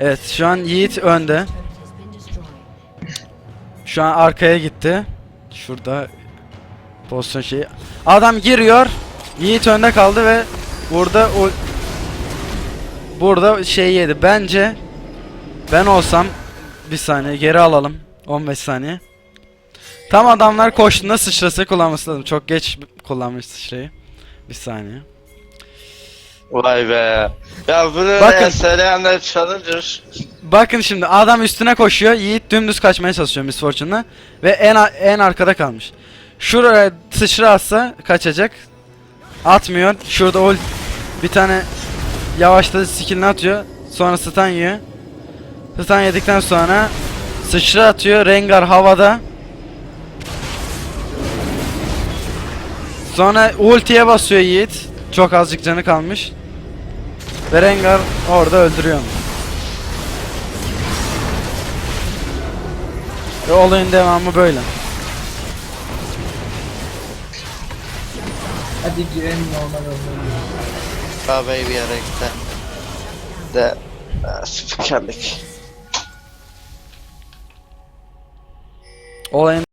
Evet şu an Yiğit önde. Şu an arkaya gitti. Şurada pozisyon şeyi. Adam giriyor. Yiğit önde kaldı ve burada o burada şey yedi. Bence ben olsam bir saniye geri alalım. 15 saniye. Tam adamlar koştuğunda sıçrası kullanması lazım. Çok geç kullanmış sıçrayı. Bir saniye. Vay be. Ya bunu Bakın. Söyleyenler challenger. Bakın şimdi adam üstüne koşuyor. Yiğit dümdüz kaçmaya çalışıyor Miss Fortune'la ve en en arkada kalmış. Şuraya sıçra atsa kaçacak. Atmıyor. Şurada ult bir tane yavaşladı skillini atıyor. Sonra stun yiyor. Stun yedikten sonra sıçra atıyor. Rengar havada. Sonra ultiye basıyor Yiğit. Çok azıcık canı kalmış. Ve Rengar orada öldürüyor. Ve olayın devamı böyle. Hadi girelim normal olmalı. Babayı bir yere gitti. De e, spikerlik. Olayın